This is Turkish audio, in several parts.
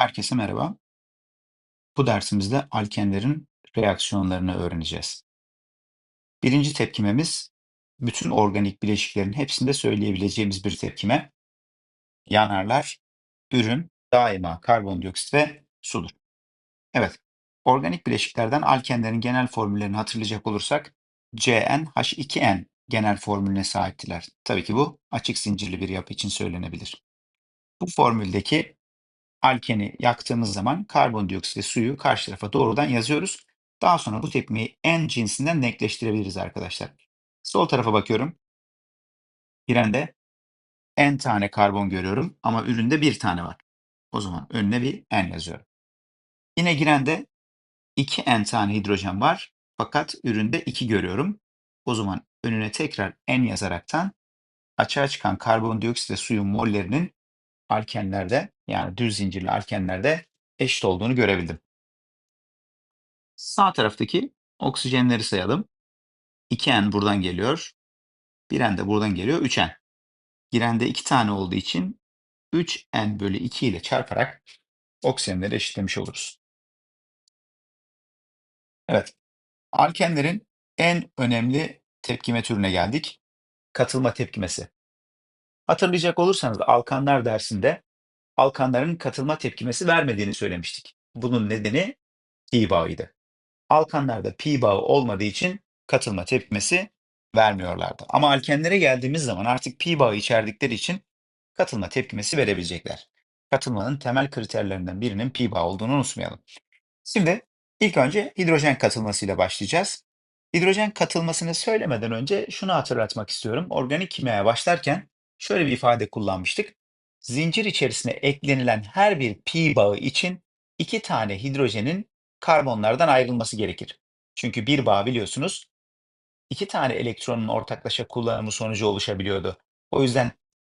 Herkese merhaba. Bu dersimizde alkenlerin reaksiyonlarını öğreneceğiz. Birinci tepkimemiz bütün organik bileşiklerin hepsinde söyleyebileceğimiz bir tepkime. Yanarlar, ürün daima karbondioksit ve sudur. Evet, organik bileşiklerden alkenlerin genel formüllerini hatırlayacak olursak CnH2n genel formülüne sahiptiler. Tabii ki bu açık zincirli bir yapı için söylenebilir. Bu formüldeki alkeni yaktığımız zaman karbondioksit ve suyu karşı tarafa doğrudan yazıyoruz. Daha sonra bu tepkimeyi en cinsinden denkleştirebiliriz arkadaşlar. Sol tarafa bakıyorum. Girende n tane karbon görüyorum ama üründe bir tane var. O zaman önüne bir n yazıyorum. Yine girende 2n tane hidrojen var fakat üründe 2 görüyorum. O zaman önüne tekrar n yazaraktan açığa çıkan karbondioksit ve suyun mollerinin alkenlerde yani düz zincirli alkenlerde eşit olduğunu görebildim. Sağ taraftaki oksijenleri sayalım. 2N buradan geliyor. 1N de buradan geliyor. 3N. Girende 2 tane olduğu için 3N bölü 2 ile çarparak oksijenleri eşitlemiş oluruz. Evet. Alkenlerin en önemli tepkime türüne geldik. Katılma tepkimesi. Hatırlayacak olursanız alkanlar dersinde alkanların katılma tepkimesi vermediğini söylemiştik. Bunun nedeni pi bağıydı. Alkanlarda pi bağı olmadığı için katılma tepkimesi vermiyorlardı. Ama alkenlere geldiğimiz zaman artık pi bağı içerdikleri için katılma tepkimesi verebilecekler. Katılmanın temel kriterlerinden birinin pi bağı olduğunu unutmayalım. Şimdi ilk önce hidrojen katılmasıyla başlayacağız. Hidrojen katılmasını söylemeden önce şunu hatırlatmak istiyorum. Organik kimyaya başlarken şöyle bir ifade kullanmıştık. Zincir içerisine eklenilen her bir pi bağı için iki tane hidrojenin karbonlardan ayrılması gerekir. Çünkü bir bağ biliyorsunuz iki tane elektronun ortaklaşa kullanımı sonucu oluşabiliyordu. O yüzden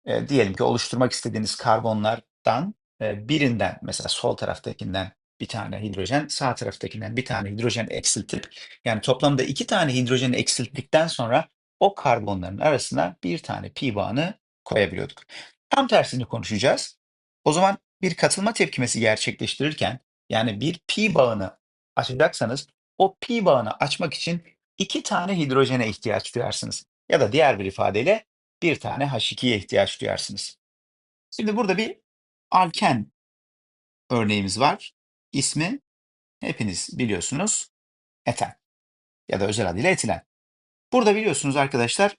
e, diyelim ki oluşturmak istediğiniz karbonlardan e, birinden mesela sol taraftakinden bir tane hidrojen, sağ taraftakinden bir tane hidrojen eksiltip yani toplamda iki tane hidrojen eksilttikten sonra o karbonların arasına bir tane pi bağını koyabiliyorduk. Tam tersini konuşacağız. O zaman bir katılma tepkimesi gerçekleştirirken yani bir pi bağını açacaksanız o pi bağını açmak için iki tane hidrojene ihtiyaç duyarsınız. Ya da diğer bir ifadeyle bir tane H2'ye ihtiyaç duyarsınız. Şimdi burada bir alken örneğimiz var. İsmi hepiniz biliyorsunuz eten ya da özel adıyla etilen. Burada biliyorsunuz arkadaşlar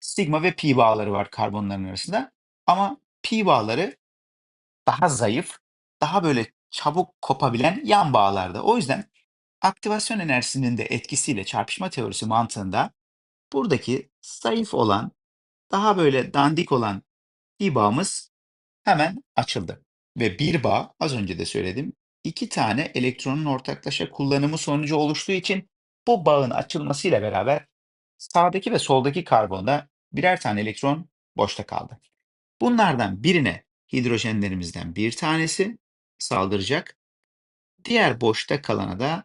sigma ve pi bağları var karbonların arasında. Ama pi bağları daha zayıf, daha böyle çabuk kopabilen yan bağlarda. O yüzden aktivasyon enerjisinin de etkisiyle çarpışma teorisi mantığında buradaki zayıf olan, daha böyle dandik olan pi bağımız hemen açıldı. Ve bir bağ, az önce de söyledim, iki tane elektronun ortaklaşa kullanımı sonucu oluştuğu için bu bağın açılmasıyla beraber sağdaki ve soldaki karbonda birer tane elektron boşta kaldı. Bunlardan birine hidrojenlerimizden bir tanesi saldıracak. Diğer boşta kalana da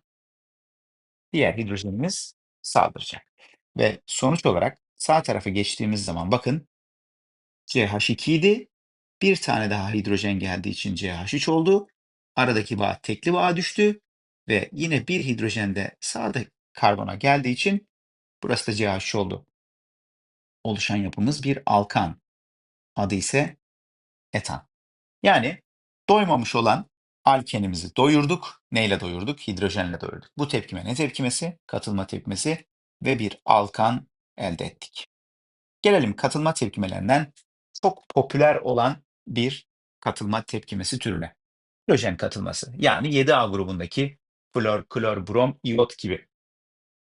diğer hidrojenimiz saldıracak. Ve sonuç olarak sağ tarafa geçtiğimiz zaman bakın CH2 idi. Bir tane daha hidrojen geldiği için CH3 oldu. Aradaki bağ tekli bağa düştü. Ve yine bir hidrojen de sağda karbona geldiği için burası da CH3 oldu. Oluşan yapımız bir alkan. Adı ise etan. Yani doymamış olan alkenimizi doyurduk. Neyle doyurduk? Hidrojenle doyurduk. Bu tepkime ne tepkimesi? Katılma tepkimesi ve bir alkan elde ettik. Gelelim katılma tepkimelerinden çok popüler olan bir katılma tepkimesi türüne. Hidrojen katılması yani 7A grubundaki flor, klor, brom, iot gibi.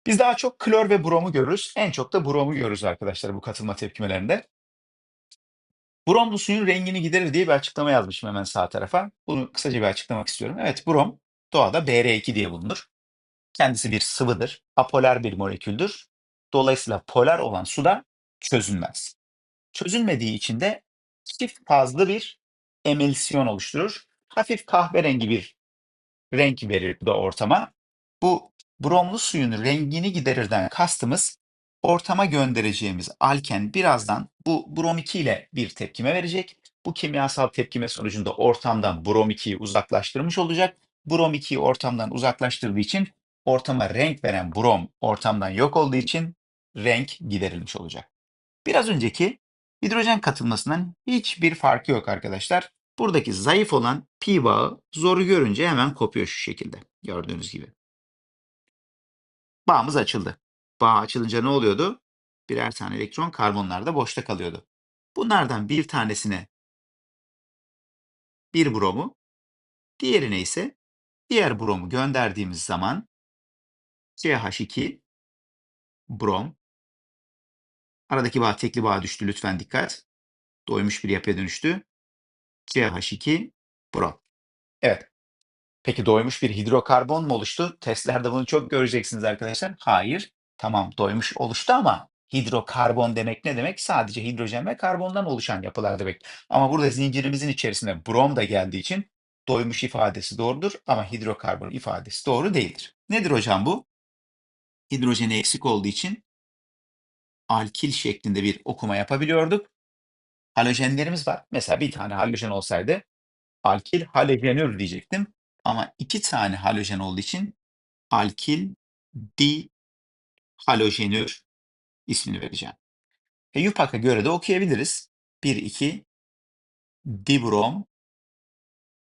Biz daha çok klor ve bromu görürüz. En çok da bromu görürüz arkadaşlar bu katılma tepkimelerinde. Bromlu suyun rengini giderir diye bir açıklama yazmışım hemen sağ tarafa. Bunu kısaca bir açıklamak istiyorum. Evet, brom doğada Br2 diye bulunur. Kendisi bir sıvıdır, apolar bir moleküldür. Dolayısıyla polar olan su da çözünmez. Çözünmediği için de çift fazlı bir emilsiyon oluşturur. Hafif kahverengi bir renk verir bu da ortama. Bu bromlu suyun rengini giderirden kastımız ortama göndereceğimiz alken birazdan bu brom 2 ile bir tepkime verecek Bu kimyasal tepkime sonucunda ortamdan brom 2'yi uzaklaştırmış olacak. Brom 2'yi ortamdan uzaklaştırdığı için ortama renk veren brom ortamdan yok olduğu için renk giderilmiş olacak. Biraz önceki hidrojen katılmasından hiçbir farkı yok arkadaşlar. Buradaki zayıf olan pi bağı zoru görünce hemen kopuyor şu şekilde. Gördüğünüz gibi. Bağımız açıldı. Bağ açılınca ne oluyordu? Birer tane elektron karbonlarda boşta kalıyordu. Bunlardan bir tanesine bir bromu, diğerine ise diğer bromu gönderdiğimiz zaman CH2 brom aradaki bağ tekli bağ düştü lütfen dikkat. Doymuş bir yapıya dönüştü. CH2 brom. Evet. Peki doymuş bir hidrokarbon mu oluştu? Testlerde bunu çok göreceksiniz arkadaşlar. Hayır. Tamam doymuş oluştu ama hidrokarbon demek ne demek? Sadece hidrojen ve karbondan oluşan yapılar demek. Ama burada zincirimizin içerisinde brom da geldiği için doymuş ifadesi doğrudur ama hidrokarbon ifadesi doğru değildir. Nedir hocam bu? Hidrojeni eksik olduğu için alkil şeklinde bir okuma yapabiliyorduk. Halojenlerimiz var. Mesela bir tane halojen olsaydı alkil halojenür diyecektim. Ama iki tane halojen olduğu için alkil dihalojenür ismini vereceğim. E, YUPAC'a göre de okuyabiliriz. 1, 2 dibrom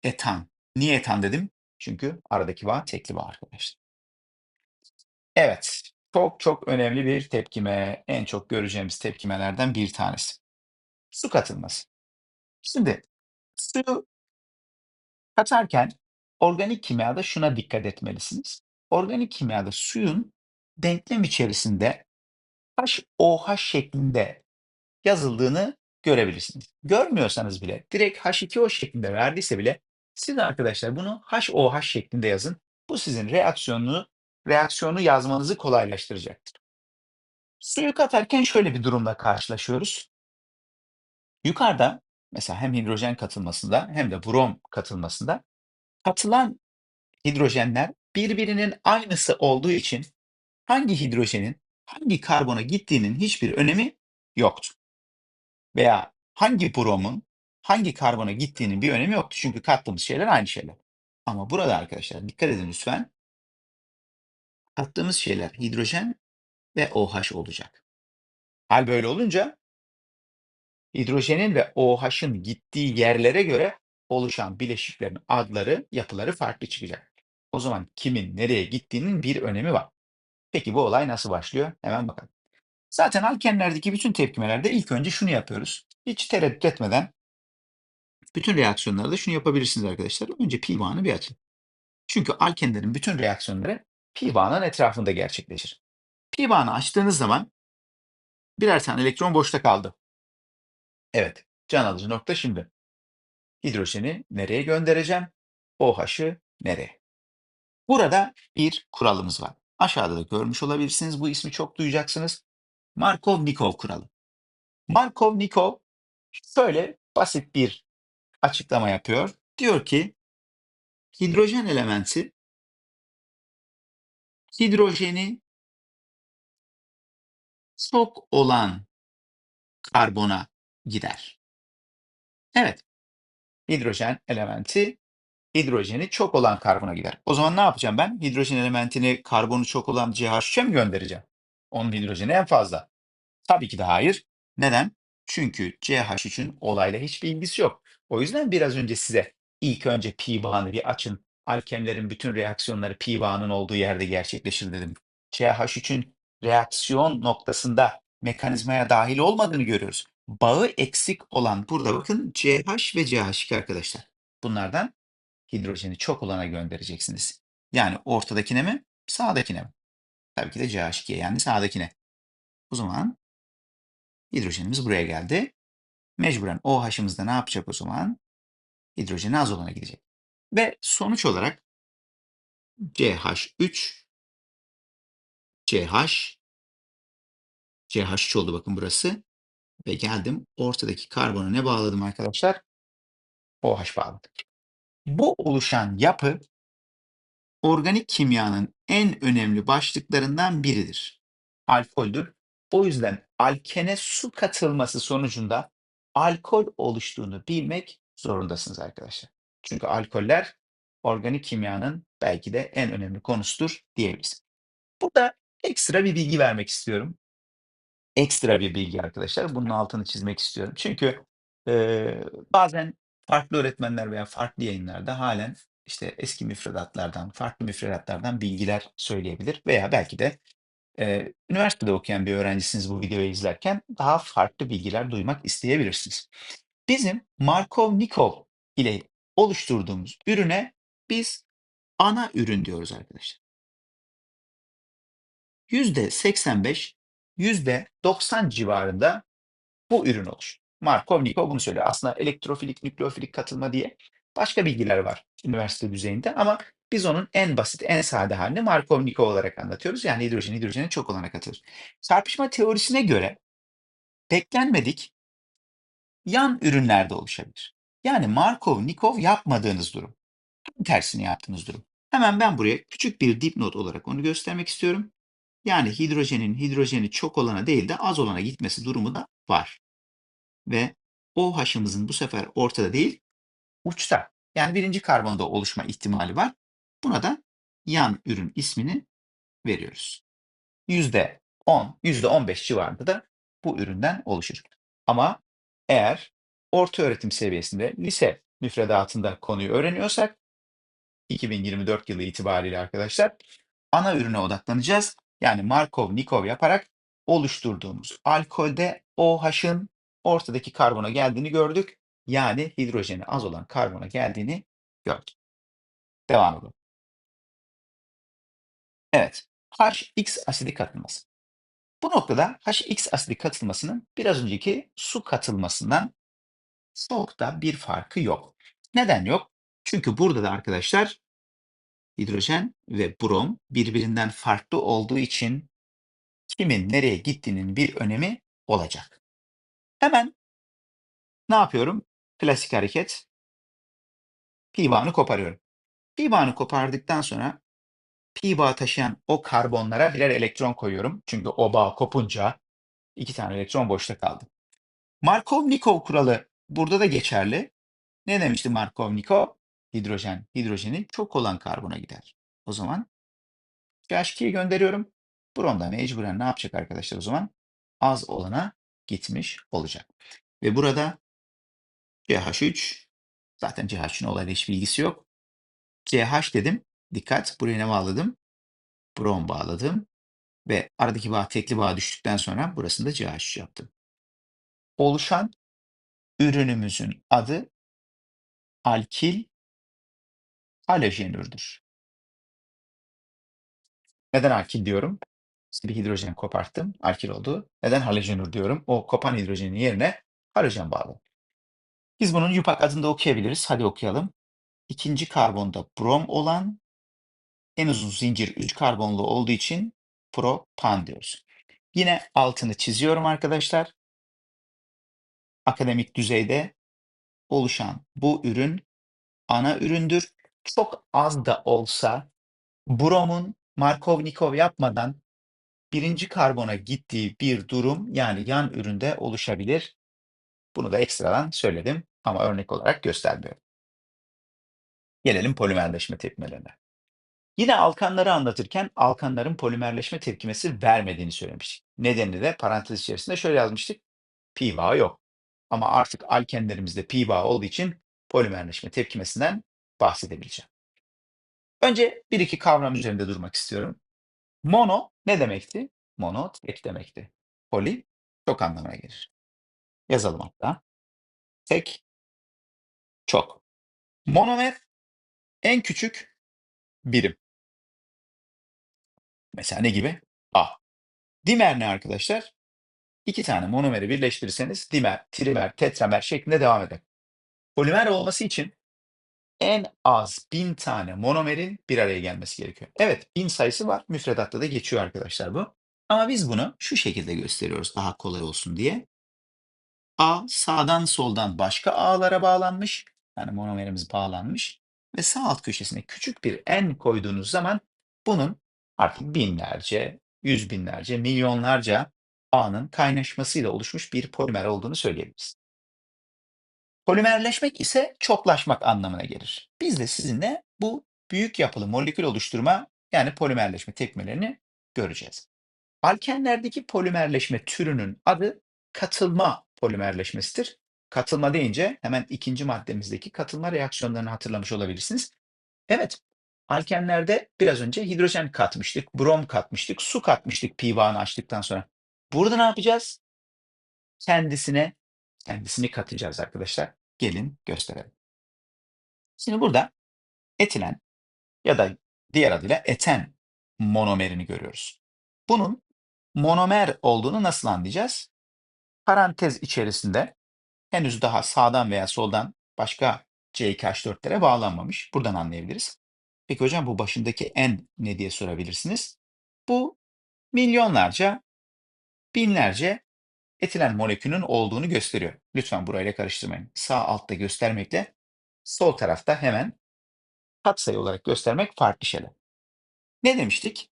etan. Niye etan dedim? Çünkü aradaki bağ tekli bağ arkadaşlar. Evet, çok çok önemli bir tepkime. En çok göreceğimiz tepkimelerden bir tanesi. Su katılması. Şimdi suyu katarken organik kimyada şuna dikkat etmelisiniz. Organik kimyada suyun denklem içerisinde HOH şeklinde yazıldığını görebilirsiniz. Görmüyorsanız bile direkt H2O şeklinde verdiyse bile siz arkadaşlar bunu HOH şeklinde yazın. Bu sizin reaksiyonu reaksiyonu yazmanızı kolaylaştıracaktır. Suyu katarken şöyle bir durumla karşılaşıyoruz. Yukarıda mesela hem hidrojen katılmasında hem de brom katılmasında katılan hidrojenler birbirinin aynısı olduğu için hangi hidrojenin hangi karbona gittiğinin hiçbir önemi yoktu. Veya hangi bromun hangi karbona gittiğinin bir önemi yoktu. Çünkü kattığımız şeyler aynı şeyler. Ama burada arkadaşlar dikkat edin lütfen. Kattığımız şeyler hidrojen ve OH olacak. Hal böyle olunca hidrojenin ve OH'ın gittiği yerlere göre oluşan bileşiklerin adları, yapıları farklı çıkacak. O zaman kimin nereye gittiğinin bir önemi var. Peki bu olay nasıl başlıyor? Hemen bakalım. Zaten alkenlerdeki bütün tepkimelerde ilk önce şunu yapıyoruz. Hiç tereddüt etmeden bütün reaksiyonlarda şunu yapabilirsiniz arkadaşlar. Önce pi bağını bir açın. Çünkü alkenlerin bütün reaksiyonları pi bağının etrafında gerçekleşir. Pi bağını açtığınız zaman birer tane elektron boşta kaldı. Evet, can alıcı nokta şimdi. Hidrojeni nereye göndereceğim? OH'ı nereye? Burada bir kuralımız var. Aşağıda da görmüş olabilirsiniz. Bu ismi çok duyacaksınız. Markov-Nikov kuralı. Markov-Nikov şöyle basit bir açıklama yapıyor. Diyor ki hidrojen elementi hidrojeni çok olan karbona gider. Evet. Hidrojen elementi hidrojeni çok olan karbona gider. O zaman ne yapacağım ben? Hidrojen elementini karbonu çok olan CH3'e mi göndereceğim? Onun hidrojeni en fazla. Tabii ki de hayır. Neden? Çünkü CH3'ün olayla hiçbir ilgisi yok. O yüzden biraz önce size ilk önce pi bağını bir açın. Alkenlerin bütün reaksiyonları pi bağının olduğu yerde gerçekleşir dedim. CH3'ün reaksiyon noktasında mekanizmaya dahil olmadığını görüyoruz. Bağı eksik olan burada bakın CH ve CH2 arkadaşlar. Bunlardan hidrojeni çok olana göndereceksiniz. Yani ortadakine mi, sağdakine mi? Tabii ki de CH2'ye yani sağdakine. O zaman hidrojenimiz buraya geldi. Mecburen OH'ımız da ne yapacak o zaman? Hidrojeni az olana gidecek. Ve sonuç olarak CH3 CH CH3 oldu bakın burası. Ve geldim ortadaki karbonu ne bağladım arkadaşlar? OH bağladım. Bu oluşan yapı organik kimyanın en önemli başlıklarından biridir. Alkoldür. O yüzden alkene su katılması sonucunda alkol oluştuğunu bilmek zorundasınız arkadaşlar. Çünkü alkoller organik kimyanın belki de en önemli konusudur diyebiliriz. Burada ekstra bir bilgi vermek istiyorum. Ekstra bir bilgi arkadaşlar. Bunun altını çizmek istiyorum. Çünkü, eee, bazen farklı öğretmenler veya farklı yayınlarda hâlen, işte, eski müfredatlardan, farklı müfredatlardan bilgiler söyleyebilir veya belki de, eee, üniversitede okuyan bir öğrencisiniz bu videoyu izlerken daha farklı bilgiler duymak isteyebilirsiniz. Bizim Markov-Nikov ile oluşturduğumuz ürüne biz ana ürün diyoruz arkadaşlar. %85, %90 civarında bu ürün oluşur. Markov-Nikov bunu söylüyor. Aslında elektrofilik, nükleofilik katılma diye başka bilgiler var üniversite düzeyinde ama biz onun en basit, en sade hâlini Markov-Nikov olarak anlatıyoruz. Yani hidrojen hidrojene çok olana katılır. Çarpışma teorisine göre beklenmedik yan ürünler de oluşabilir. Yani Markov-Nikov yapmadığınız durum. Tersini yaptığınız durum. Hemen ben buraya küçük bir dipnot olarak onu göstermek istiyorum. Yani hidrojenin hidrojeni çok olana değil de az olana gitmesi durumu da var. Ve OH'ımızın bu sefer ortada değil, uçta. Yani birinci karbonda oluşma ihtimali var. Buna da yan ürün ismini veriyoruz. %10, %15 civarında da bu üründen oluşur. Ama eğer ortaöğretim seviyesinde lise müfredatında konuyu öğreniyorsak 2024 yılı itibariyle arkadaşlar ana ürüne odaklanacağız. Yani Markov-Nikov yaparak oluşturduğumuz alkolde OH'ın ortadaki karbona geldiğini gördük. Yani hidrojeni az olan karbona geldiğini gördük. Devam edelim. Evet, HX asidi katılması. Bu noktada HX asidi katılmasının biraz önceki su katılmasından çok da bir farkı yok. Neden yok? Çünkü burada da arkadaşlar hidrojen ve brom birbirinden farklı olduğu için kimin nereye gittiğinin bir önemi olacak. Hemen ne yapıyorum? Klasik hareket. Pi bağını koparıyorum. Pi bağını kopardıktan sonra pi bağı taşıyan o karbonlara birer elektron koyuyorum. Çünkü o bağ kopunca iki tane elektron boşta kaldı. Markov-Nikov kuralı burada da geçerli. Ne demişti Markov-Nikov? Hidrojen, hidrojenin çok olan karbona gider. O zaman CH2'yi gönderiyorum. Brom da mecburen ne yapacak arkadaşlar o zaman? Az olana gitmiş olacak. Ve burada CH3, zaten CH3'ün olayla hiçbir ilgisi yok. CH dedim, dikkat buraya ne bağladım? Brom bağladım ve aradaki bağ tekli bağ düştükten sonra burasını da CH3 yaptım. Oluşan ürünümüzün adı alkil halojenürdür. Neden alkil diyorum? Bir hidrojen koparttım, alkil oldu. Neden halojenür diyorum? O kopan hidrojenin yerine halojen bağlı. Biz bunun yupak adında okuyabiliriz. Hadi okuyalım. İkinci karbonda brom olan en uzun zincir 3 karbonlu olduğu için propan diyoruz. Yine altını çiziyorum arkadaşlar. Akademik düzeyde oluşan bu ürün ana üründür. Çok az da olsa bromun Markov-Nikov yapmadan birinci karbona gittiği bir durum yani yan üründe oluşabilir. Bunu da ekstradan söyledim ama örnek olarak göstermiyorum. Gelelim polimerleşme tepkimelerine. Yine alkanları anlatırken alkanların polimerleşme tepkimesi vermediğini söylemiştik. Nedenini de parantez içerisinde şöyle yazmıştık. Pi bağı yok. Ama artık alkenlerimizde pi bağı olduğu için polimerleşme tepkimesinden bahsedebileceğim. Önce bir iki kavram üzerinde durmak istiyorum. Mono ne demekti? Mono tek demekti. Poli çok anlamına gelir. Yazalım hatta. Tek, çok. Monomer en küçük birim. Mesela ne gibi? A. Dimer ne arkadaşlar? İki tane monomeri birleştirirseniz dimer, trimer, tetramer şeklinde devam eder. Polimer olması için en az 1000 tane monomerin bir araya gelmesi gerekiyor. Evet, 1000 sayısı var. Müfredatta da geçiyor arkadaşlar bu. Ama biz bunu şu şekilde gösteriyoruz daha kolay olsun diye. A sağdan soldan başka ağlara bağlanmış. Yani monomerimiz bağlanmış. Ve sağ alt köşesine küçük bir n koyduğunuz zaman bunun artık binlerce, yüz binlerce, milyonlarca ağın kaynaşmasıyla oluşmuş bir polimer olduğunu söyleyebiliriz. Polimerleşmek ise çoklaşmak anlamına gelir. Biz de sizinle bu büyük yapılı molekül oluşturma yani polimerleşme tepkimelerini göreceğiz. Alkenlerdeki polimerleşme türünün adı katılma polimerleşmesidir. Katılma deyince hemen ikinci maddemizdeki katılma reaksiyonlarını hatırlamış olabilirsiniz. Evet, alkenlerde biraz önce hidrojen katmıştık, brom katmıştık, su katmıştık pi bağını açtıktan sonra. Burada ne yapacağız? Kendisine kendisini katacağız arkadaşlar. Gelin gösterelim. Şimdi burada etilen ya da diğer adıyla eten monomerini görüyoruz. Bunun monomer olduğunu nasıl anlayacağız? Parantez içerisinde henüz daha sağdan veya soldan başka C2H4'lere bağlanmamış. Buradan anlayabiliriz. Peki hocam bu başındaki N ne diye sorabilirsiniz. Bu milyonlarca, binlerce etilen molekülünün olduğunu gösteriyor. Lütfen burayla karıştırmayın. Sağ altta göstermekle sol tarafta hemen katsayı olarak göstermek farklı şeyler. Ne demiştik?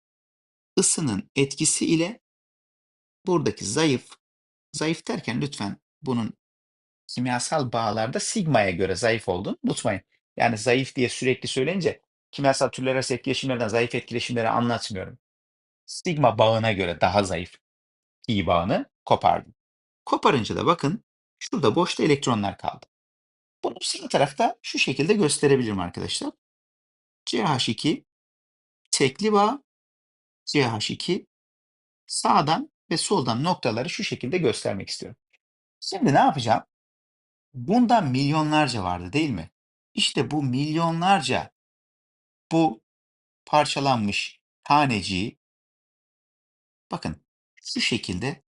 Isının etkisi ile buradaki zayıf, zayıf derken lütfen bunun kimyasal bağlarda sigmaya göre zayıf olduğunu unutmayın. Yani zayıf diye sürekli söyleyince kimyasal türler arası etkileşimlerden zayıf etkileşimleri anlatmıyorum. Sigma bağına göre daha zayıf pi bağını kopardım. Koparınca da bakın şurada boşta elektronlar kaldı. Bunu sağ tarafta şu şekilde gösterebilirim arkadaşlar. CH2 tekli bağ, CH2 sağdan ve soldan noktaları şu şekilde göstermek istiyorum. Şimdi ne yapacağım? Bundan milyonlarca vardı değil mi? İşte bu milyonlarca bu parçalanmış taneciği bakın şu şekilde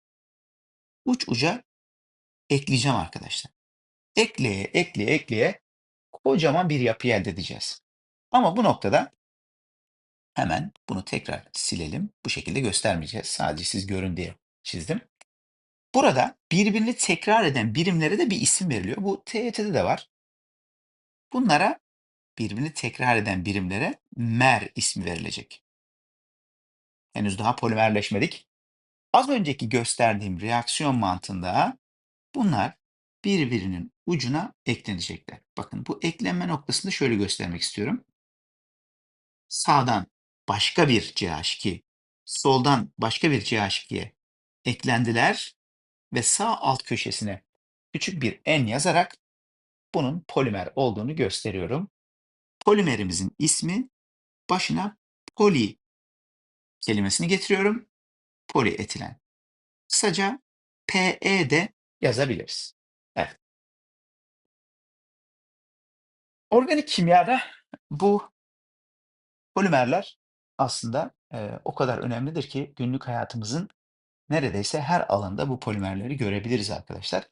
uç uca ekleyeceğim arkadaşlar. Ekleye, ekleye, ekleye kocaman bir yapı elde edeceğiz. Ama bu noktada hemen bunu tekrar silelim. Bu şekilde göstermeyeceğiz. Sadece siz görün diye çizdim. Burada birbirini tekrar eden birimlere de bir isim veriliyor. Bu TYT'de de var. Bunlara birbirini tekrar eden birimlere mer ismi verilecek. Henüz daha polimerleşmedik. Az önceki gösterdiğim reaksiyon mantığında bunlar birbirinin ucuna eklenecekler. Bakın bu eklenme noktasını şöyle göstermek istiyorum. Sağdan başka bir CH2, soldan başka bir CH2'ye eklendiler ve sağ alt köşesine küçük bir N yazarak bunun polimer olduğunu gösteriyorum. Polimerimizin ismi başına poli kelimesini getiriyorum. Polietilen. Kısaca PE de yazabiliriz. Evet. Organik kimyada bu polimerler aslında e, o kadar önemlidir ki günlük hayatımızın neredeyse her alanda bu polimerleri görebiliriz arkadaşlar.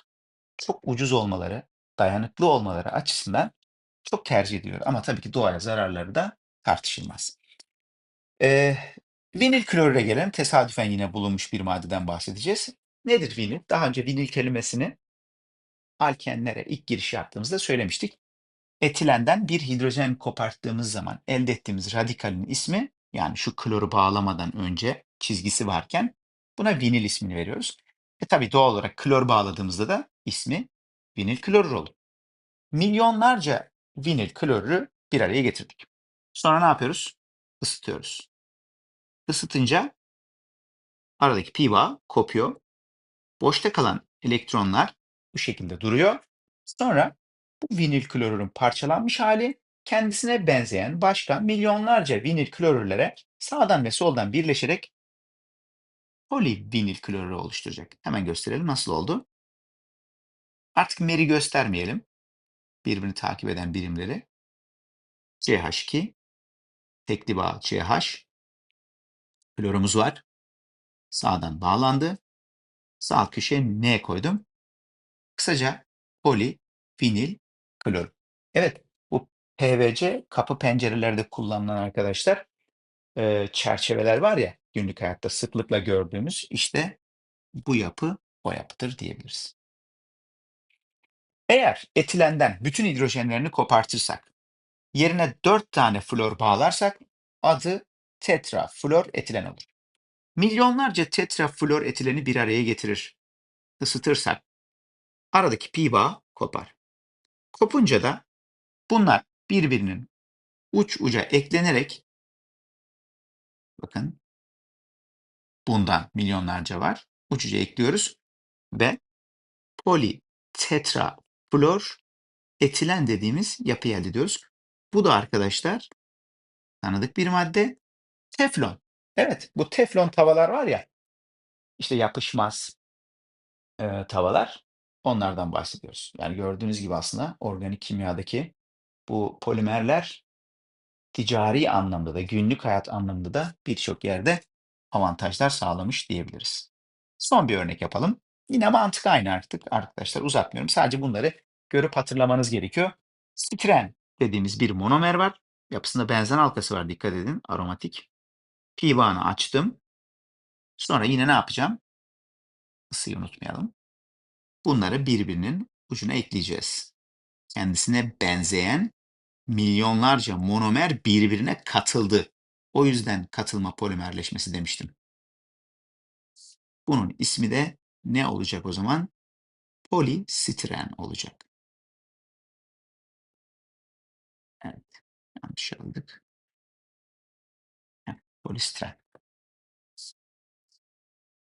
Çok ucuz olmaları, dayanıklı olmaları açısından çok tercih ediliyor. Ama tabii ki doğaya zararları da tartışılmaz. Ee, vinil klorüre gelelim. Tesadüfen yine bulunmuş bir maddeden bahsedeceğiz. Nedir vinil? Daha önce vinil kelimesini alkenlere ilk giriş yaptığımızda söylemiştik. Etilenden bir hidrojen koparttığımız zaman elde ettiğimiz radikalin ismi yani şu kloru bağlamadan önce çizgisi varken buna vinil ismini veriyoruz. E tabi doğal olarak klor bağladığımızda da ismi vinil klorür olur. Milyonlarca vinil klorürü bir araya getirdik. Sonra ne yapıyoruz? Isıtıyoruz. Isıtınca aradaki pi bağ kopuyor. Boşta kalan elektronlar bu şekilde duruyor. Sonra bu vinil klorürün parçalanmış hali kendisine benzeyen başka milyonlarca vinil klorürlere sağdan ve soldan birleşerek polivinil klorürü oluşturacak. Hemen gösterelim nasıl oldu. Artık meri göstermeyelim. Birbirini takip eden birimleri. CH2, tekli bağ CH, klorumuz var. Sağdan bağlandı. Sağ köşeye M koydum. Kısaca poli, vinil, klor. Evet, bu PVC kapı pencerelerde kullanılan arkadaşlar e, çerçeveler var ya günlük hayatta sıklıkla gördüğümüz işte bu yapı o yapıdır diyebiliriz. Eğer etilenden bütün hidrojenlerini kopartırsak, yerine 4 tane flor bağlarsak adı tetraflor etilen olur. Milyonlarca tetraflor etileni bir araya getirir. Isıtırsak aradaki pi bağ kopar. Kopunca da bunlar birbirinin uç uca eklenerek bakın bundan milyonlarca var. Uç uca ekliyoruz ve politetraflor etilen dediğimiz yapıyı elde ediyoruz. Bu da arkadaşlar tanıdık bir madde teflon. Evet bu teflon tavalar var ya işte yapışmaz e, tavalar onlardan bahsediyoruz. Yani gördüğünüz gibi aslında organik kimyadaki bu polimerler ticari anlamda da günlük hayat anlamında da birçok yerde avantajlar sağlamış diyebiliriz. Son bir örnek yapalım. Yine mantık aynı artık arkadaşlar uzatmıyorum. Sadece bunları görüp hatırlamanız gerekiyor. Stren dediğimiz bir monomer var. Yapısında benzen halkası var dikkat edin aromatik. Pi bağını açtım. Sonra yine ne yapacağım? Isıyı unutmayalım. Bunları birbirinin ucuna ekleyeceğiz. Kendisine benzeyen milyonlarca monomer birbirine katıldı. O yüzden katılma polimerleşmesi demiştim. Bunun ismi de ne olacak o zaman? Polistiren olacak. Evet, yanlış aldık. Evet, polistiren.